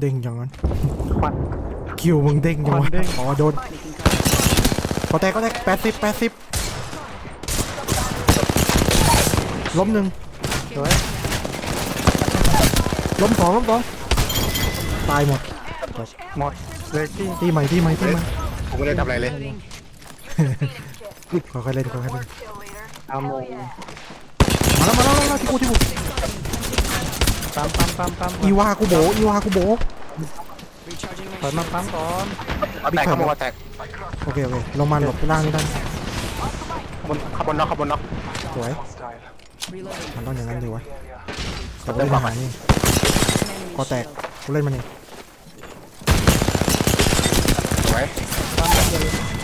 เด้งอย่างนั้นควันคิวมึงเด้งยังควัวะนเด้งอ๋อโดนก็แตกก็แตกแปดสิบแปดสิบล้มหนึ่งสวยล้มสองล้มสองตายหมดหมดเลยที่ตีใหม่ตีใหม่ตีใหม่ผมไม่ได้ทำอะไรเลยค่อยๆเล่นค่อยๆเล่นเอาโมงมาแล้วมาแล้วมาแล้วที่กูที่กู ปั๊มปั๊มปั๊มปั๊มอีวากูโบอีวากูโบถอยมาปั๊มก่อนเอาแตกขโมยเอาแตกโอเคโอเคลงมาหลบไปล่างนี่ได้ขบวนขบวนน็อกขบวนน็อกสวยมันต้องอย่างนั้นดีวะเดี๋ยวกูเล่นอาหารนี่ก็แตกกูเล่นมันนี่สวย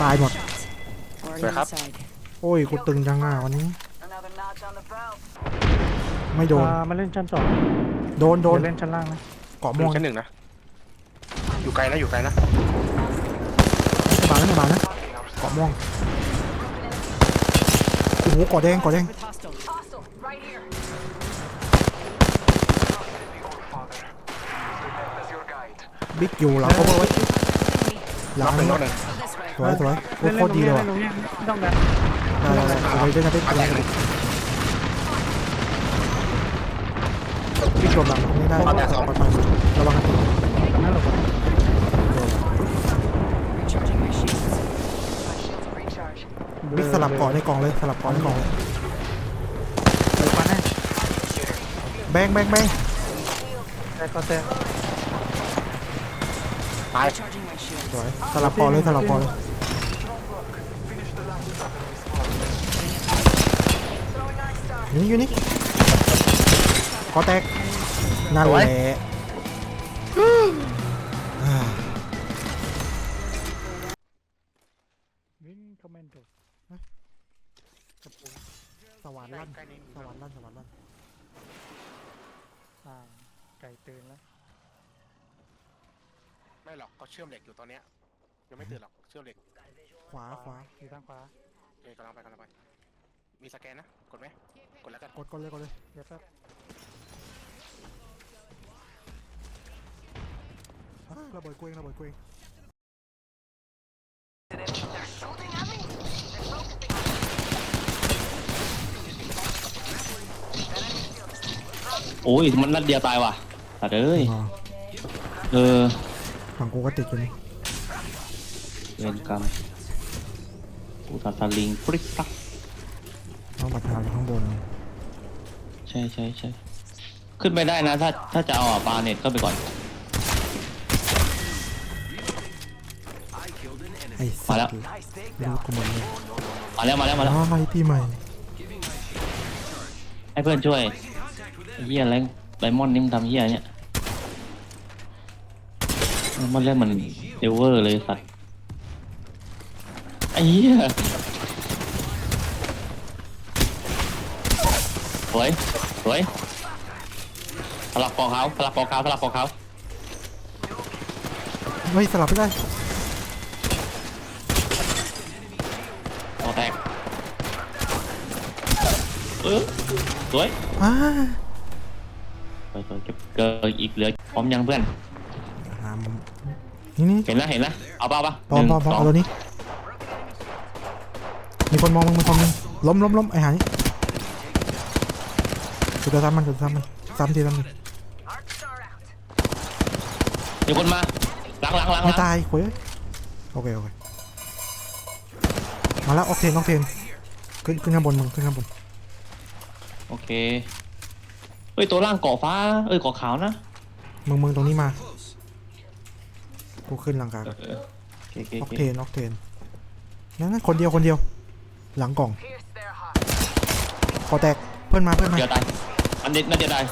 ตายหมดสวยครับ โอ้ยกูตึงจังอะวันนี้ ไม่โดน อ่ามาเล่นชั้นสองโดนโดนเดี๋ยวเล่นชั้นล่างนะเกาะหม่นึ่วงงชั้นหนึ่งนะ อยู่ไกลนะ อยู่ไกลนะไม่บาดนะไม่บาดนะเกาะม่วงโอ้โหเกาะแดงเกาะแดง Hostile, right here. บิ๊กอยู่หลังเขาไว้หลัน็อกงหนึ่งน็นะอกหนึ่งสวยสวยโอ้เล่นโคเล่ตนรตรงดีนี้เลยเล่ว่ะนตรงนี้ไม่ต้องดันได้ได้ได้เอาไปเล่นนะบิ๊กเล่นนะ บิ๊กบิ๊กโดนหลังตรงนี้ได้ไปไประวังกันติดนั่นหรอกโดน Recharging my shields. My shields will recharge. บิ๊กสลับเกาะในกล่องเลยสลับเกาะในกล่องเลยเดี๋ยวปันให้แบงแบงแบงแต่ก็แต่ตาย Recharging my shields. สวยสลับเกาะเลยสลับเกาะเลย อยู่นี่อยู่นี่เกาะแตก นั่นแหละอ่าวิ่งคอมเมนต์ถูกสวรรค์ลั่นสวรรค์ลั่นสวรรค์ลั่นอ่าไก่ตื่นแล้ว ไม่หรอกเขาเชื่อมเหล็กอยู่ตอนเนี้ยยังไม่ตื่นหรอกเชื่อมเหล็กขวาขวาอยู่ทางขวาโอเคกำลังไปกำลังไป มีสแกนนะ กดไหมกดแล้วกันกดกดเลยกดเลยเดี๋ยวแป๊บ ระเบิดกวงระเบิดกวงโอ้ยมันนัดเดียวตายว่ะตัดเอ้ยอ๋อเออฝั่งกูก็ติดอยู่นี่เวรกรรมกูตัดสลิงฟริกฟักต้องบัตรทางข้างบนใช่ใช่ใช่ขึ้นไปได้นะ ถ้าถ้าจะเอาอะปาเน็ตเข้าไปก่อน ไอ้สัมาแล้ตวว์รู้กูหมดเลยมาแล้วมาแล้วมาแล้วอ๋อไอ้ที่ใหม่ให้เพื่อนช่วยไอ้เฮียอะไรไดมอนด์นี่มึงทำเฮียเนี่ยมันเล่นมันเอเวอร์เลยสัตว์ไอ้เฮียสวยสวยสลับกองเขาสลับกองเขาสลับกองเขาเฮ้ยสลับไม่ได้ กองแตกเออสวยอ่าสวยสวยเก็บเกินอีกเหลือพร้อมยังเพื่อนหามุมนี่นี่เห็นแล้วเห็นแล้วเอาเปล่าปะปอมปอมปอมสเอาตัวนี้ มีคนมองมึงมีคนมองล้มล้มล้มไอ้หายกูจะซ้ำมันกูจะซ้ำมันซ้ำทีซ้ำที Arc star out. มีคนมาหลังหลังหลังหไม่ลังตายคุยโอเคโอเคมาแล้วออกเทนออกเทนขึ้นขึ้นข้างบนมึงขึ้นข้างบน โอเค เอ้ย ตัวล่างเกาะฟ้า เอ้ยเกาะขาวนะมึงมึงตรงนี้มา กูขึ้นหลังกาเออเออโอเคโอเคอโออกเคเทนออกเทนนั่นนะคนเดียวคนเดียว หลังกล่อง Pierce their heart. ขอแตก เพื่อนมาเพื่อนมา เดี๋ยวตายอันเด็ดน่าจะตาย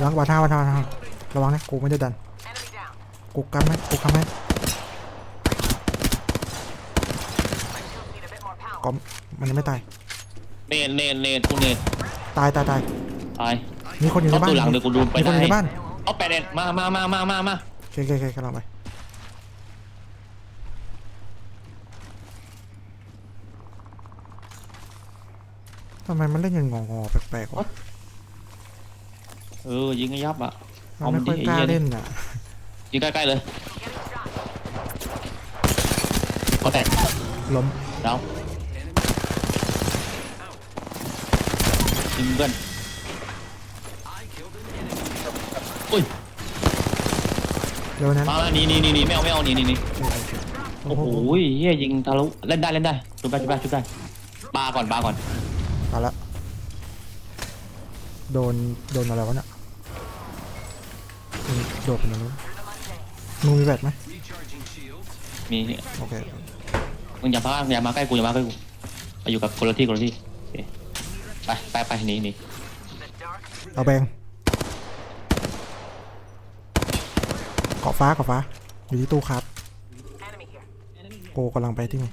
หลังบาท่าบาท่าบาท่าระวังนะกูไม่ได้ดัน Enemy down. กูกันไหมกูกันไหม My shields need a bit more power. ก็มันยังไม่ตายเนนเนนเนนกูเนน ตายตายตายตายมีคนอยู่ในเข้าบ้านตัวหลังเดี๋ยวกูดูไปมีคนอยู่ได้ในบ้านเอาแปดเนนมามามามามามาโอเคโอเคโอเคกำลังไปทำไมมันเล่นอยังงองอๆแปลกๆวะเออยิงให้ยับอะมันไม่ค่อยกล้าเล่นอะยิงใกล้ๆเลยก็แตกล้มแล้ว ยิงเพื่อนอุ้ยเร็วนั้นมามานี่นี่นี่นี่ไม่เอาไม่เอานี่นี่นี่โอ้โหเฮียยิงทะลุเล่นได้เล่นได้ชุบได้ชุบได้ชุบได้ปาก่อนปาก่อนมาละโดนโดนอะไรวะเนี่ยมีโดดไปไหนนู้นนูมีแบตไหมมีโอเคมึงอย่าพาอย่ามาใกล้กูอย่ามาใกล้กูไปอยู่กับคนละที่คนละที่โอเค ไปไปไปหนีหนีเอาแบงเกาะฟ้าเกาะฟ้า อยู่ที่ตู้ครับโกกำลังไปที่นี่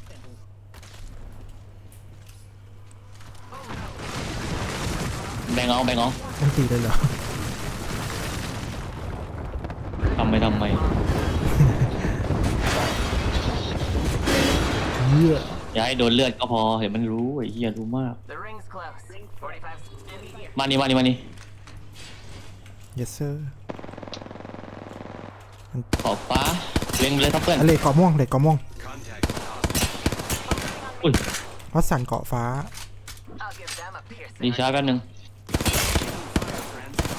แบงเอาแบงเอามันตีเลยเหรอทำไมทำไมเยี่ย อย่าให้โดนเลือดก็พอเห็นมันรู้ไอ้เหี้ยรู้มาก The ring's close. 45มานี่มานี่มานี่ yes sir ขอบฟ้าเล็งไปเลยครับเพื่อน อะเลเกาะม่วงเลเกาะม่วงอุ้ยวัดสันเกาะฟ้า I'll give them a piercing. ดีช้าแป๊บนึง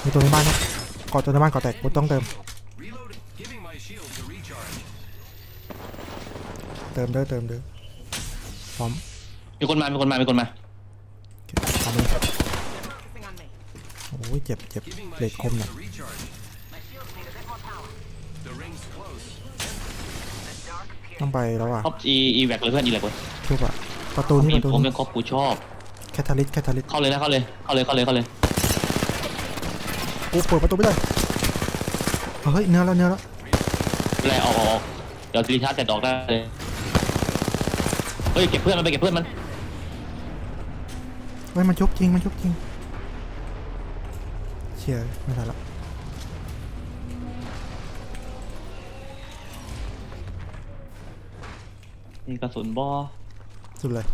มีตัวในบ้านนะเกาะตัวในบ้านเกาะแตกกูต้องเติมเติมเด้อเติมเด้อพ ร้อมมีคนมา มีคนมา มีคนมา โอเคพร้อมเลย Focusing on me. โอ้ยเจ็บเจ็บเหล็กคมหน่อย My shields need a bit more power. The dark ต้อง piercing. ไปแล้วอะท็อปอีอีแวกเลยเพื่อนอีแวกเลยทุบอะประตูนี่มีประตูผมนี่เป็นครอบกูชอบ แคทาลิสแคทาลิสเข้าเลยนะเข้าเลยเข้าเลยเข้าเลยเข้าเลยกูเปิดประตูไม่ได้เฮ้ยเนื้อแล้วเนื้อแล้วแลออกออกออกเดี๋ยวรีชาร์จจะดอกได้เลย เฮ้ยเก็บเพื่อนมันไปเก็บเพื่อนมันเฮ้ยมันชุบจริงมันชุบจริงเชียร์ไม่ทันละนี่กระสุนบอสุดเลย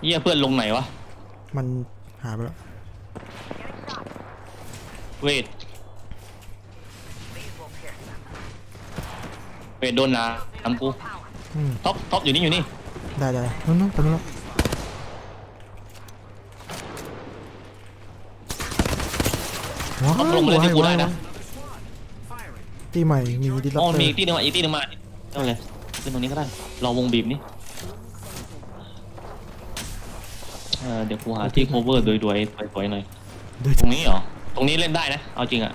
เหี้ยเพื่อนลงไหนวะ มันหายไปแล้วเวท These will pierce them. เวทโดนหนาทำกู Power. อืมท็อปท็อปอยู่นี่อยู่นี่ ได้ได้นู้นนู้นตรงนู้นแล้วว้าวท็อปลงมาเล่นที่กูได้นะตีใหม่มีดิลัปอ๋อเตอมีร์อีกที่หนึงมาอีกที่หนึงมาเอาเลยเล่นตรงนี้ก็ได้รอวงบีบนี่เออเดี๋ยวกูหาที่ cover โดยๆสวยๆหน่อยเดี๋ยวตรงนี้เหรอตรงนี้เล่นได้นะเอาจริงอะ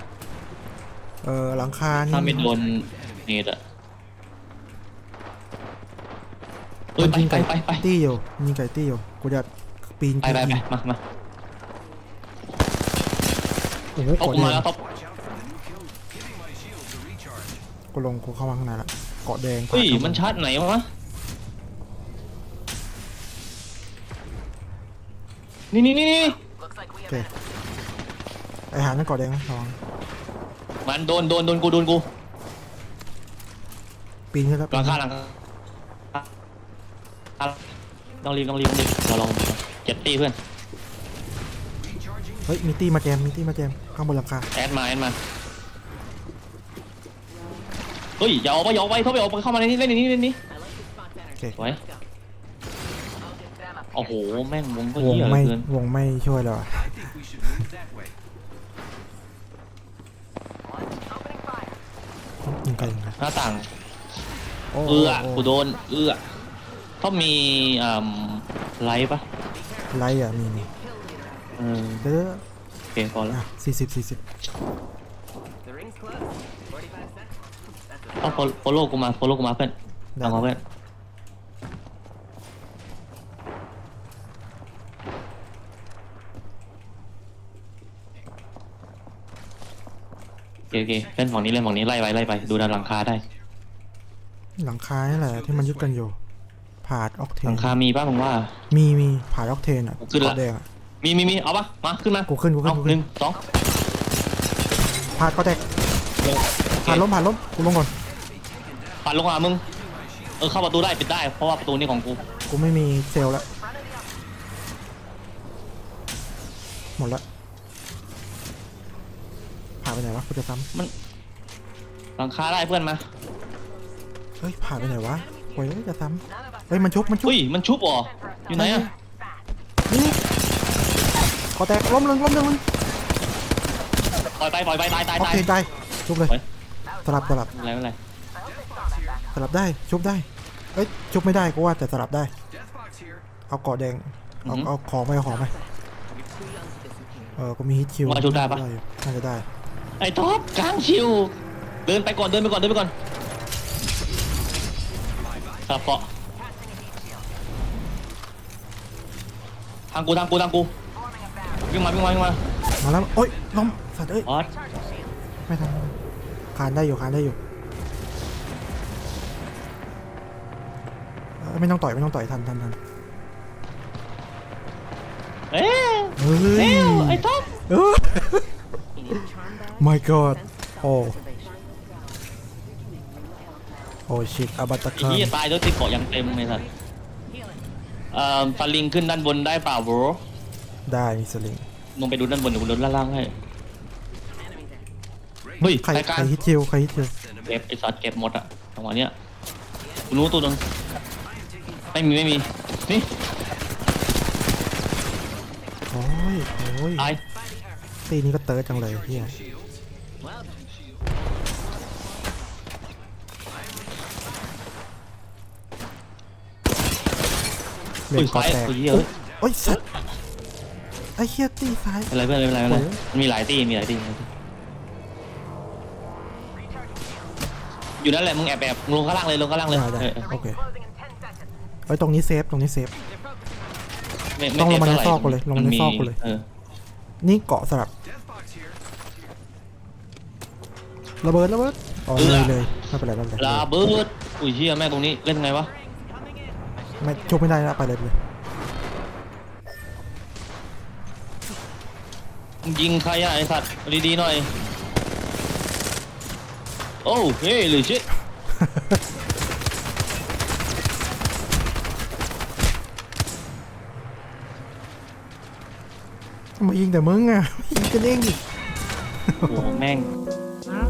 เออหลังคานี่ถ้าไม่โดนเนตอะ เอ้ยมันไปยิงไปไก่ไปไป ตี้อยู่ยิงไก่ตี้อยู่กูจะปีนไปไปไปมามาโอ้โหท็อปเกาะกูมาแดแล้งวท็อปกูลงกูเข้ามาข้างในละเกาะแดงเฮ้ยผ่ามันชาร์จไหนวะนี่นี่นี่นี่ Looks like we have Okay. enemies. ไอหานั่นเกาะแดงนะระวังมันโดนโดนโดนกูโดนกูปีนขึ้นแล้วหลังคาหลังคา ต้องรีบต้องรีบต้องรีบเราลองเจ็ดตีเพื่อนเฮ้ยมีตี้มาแจมมีตี้มาแจมข้างบนหลังคาแอดมาแอดมาเฮ้ยอย่าออกไปอย่าออกไปเขาไปออกไปเข้ามาในนี้เล่นในนี้เล่นในนี้ I like this spot energy. โอเคสวย Let's go. I'll give them a โอ้โห piercing. แม่งวงก็วงเหี้ยเหลืไม่อเกินวงไม่ช่วยเลยว่ะ One. Opening fire. ยิงไกลยิงไกลหน้าต่าง โอ้เอื้อโกูโดนเอื้อ เขามีอ่าไลท์ปะไล่อะมีมีเออเด้อโอเคพอแล้วอะสี่สิบสี่สิบ The ring's close. 45 seconds. That's a ต้องโฟโล่กูมาโฟโล่กูมาเพื่อนได้เอามาเพื่อนโอเคโอเคเล่นฝั่งนี้เล่นฝั่งนี้ไล่ไปไล่ไปดูด้านหลังคาได้ หลังคานี่แหละที่มันยึดกันอยู่ ผาดออกเทหนลังคามีป่ะมึงว่า มีมีผาดออกเทนอะขึ้นละเกาะแดงอะ มีมีมีเอาปะมาขึ้นมากูขึ้นกูขึ้นเอากูหขึ้นึ่นงสองผาดเกาะแตกโอเคผาดล้มผาดล้มกูลงก่อนปัดลงมามึง เออเข้าประตูได้ปิดได้ เพราะว่าประตูนี้ของกู กูไม่มีเซลล์แล้วหมดละผาดไปไหนวะกูจะซ้หหลังคาได้เพื่อนมาเฮ้ยผ่านไปไหนวะโอ้ยจะซ้ำเฮ้ยมันชุบมันชุบอุ้ยมันชุบเหรออยู่ไหนอะนี่ขอแตกล้มหนึ่งล้มหนึ่งปล่อยไปปล่อยไปตายตายโอตายเคได้ชุบเลยเฮ้ยสลับสลับอะไรไม่เป็นไรสลับได้ชุบได้เอ้ยชุบไม่ได้ก็ว่าแต่สลับได้ เอาเกาะแดงเอาเอาของไปเอาของไปเออก็มีฮิตคิวว่าชุบได้ปะอยู่น่าจะได้ไอ้ท็อปกลางชิว เดินไปก่อนเดินไปก่อนเดินไปก่อนสลับเกาะ ทางกูทางกูทางกูวิ่งมาวิ่งมาวิ่งมามาแล้วโอ้ยล้มสัตว์เอ้ยออสไม่ทันคานได้อยู่คานได้อยู่เออไม่ต้องต่อยไม่ต้องต่อยทันทันทันเอ๊ะเฮ้ยเร็วไอ้ท็อปเออ my god โอ้ โอ้ชิตอาบัตตะไอ้คาที่ตายด้วยติดเกาะยังเต็มเลยสัส เอ่อฟันลิงขึ้นด้านบนได้เปล่าบรได้มีสลิงลงไปดูด้านบนเดี๋ยวกูดูด้านล่างให้เฮ้ยใครรายการใครฮิตคิวใครฮิตคิวเก็บไอ้สัตว์เก็บหมดอะจังหวะเนี้ยกูรู้ตัวหนึงไม่มีไม่มีนี่โอ้ยโอ้ยตายตีนี้ก็เติร์ดจังเลยเฮีย เบรอุ้ยกคอซ้ายแตกอุ้ยเหี้ยเอ้ยโอ้ยสัตว์ไอ้เฮียตีซ้ายเป็นไรเพื่อนไม่เป็นไรไม่เป็นไรโอ้ยมันมีหลายตีมีหลายตีอยู่นั่นแหละมึงแอบแอบลงข้างล่างเลยลงข้างล่างเลยได้ได้เออเออโอเคไอ้ยตรงนี้เซฟตรงนี้เซฟไม่ต้องลงมาในเท่ไหร่ซอกกูเลยลงมาในมัมีซอกกูเลยออนี่เกาะสลับระเบิดระเบิดอ๋อเลยเลยไม่เป็นไรไม่เป็นไรลาเบิร์ดอุ้ยเฮียแม่งตรงนี้เล่นไงวะ ไม่ชกไม่ได้แล้วไปเลยไปเลยมึงยิงใครอะไอสัตว์ดีๆหน่อย โอ้เฮ้ยหรือชิมายิงแต่มึงอะยิงกันเองดิโอ้โหแม่งอ้าว